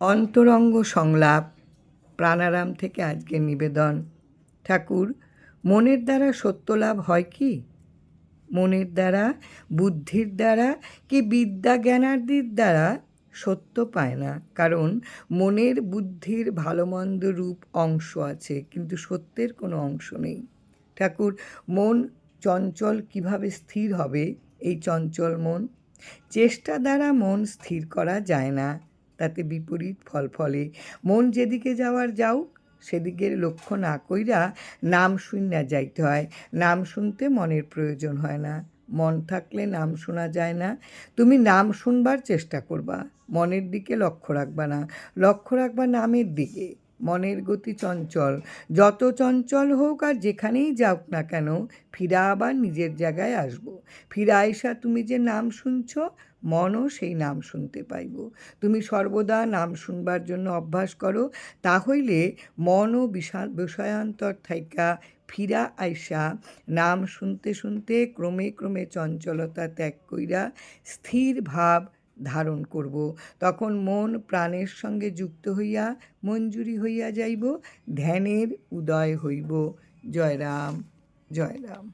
অন্তরঙ্গ সংলাপ, প্রাণারাম থেকে আজকের নিবেদন। ঠাকুর, মনের দ্বারা সত্য লাভ হয় কি? মনের দ্বারা, বুদ্ধির দ্বারা কি বিদ্যা জ্ঞানার্দির দ্বারা সত্য পায় না? কারণ মনের বুদ্ধির ভালো মন্দ রূপ অংশ আছে, কিন্তু সত্যের কোনো অংশ নেই। ঠাকুর, মন চঞ্চল কীভাবে স্থির হবে? এই চঞ্চল মন, চেষ্টা দ্বারা মন স্থির করা যায় না। তাতে বিপরীত ফল ফলে। মন যেদিকে যাওয়ার যাও, সেদিকের লক্ষ্য না কইরা নাম শুননা যাইতে হয়। নাম শুনতে মনের প্রয়োজন হয় না। মন থাকলে নাম শোনা যায় না। তুমি নাম শুনবার চেষ্টা করবা। মনের দিকে লক্ষ্য রাখবা না। লক্ষ্য রাখবা নামের দিকে। মনের গতি চঞ্চল। যত চঞ্চল হোক আর যেখানেই যাওক না কেন, ফিরা আবার নিজের জায়গায় আসব। ফিরা আইসা তুমি যে নাম শুনছ, মনও সেই নাম শুনতে পাইব। তুমি সর্বদা নাম শুনবার জন্য অভ্যাস করো তাহইলে মনও বিশাল বিষয়ান্তর থাইকা ফিরা আইসা নাম শুনতে শুনতে ক্রমে ক্রমে চঞ্চলতা ত্যাগ কইরা স্থির ভাব ধারণ করব। তখন মন প্রাণের সঙ্গে যুক্ত হইয়া মঞ্জুরি হইয়া যাইব, ধ্যানের উদয় হইব। জয় রাম জয় রাম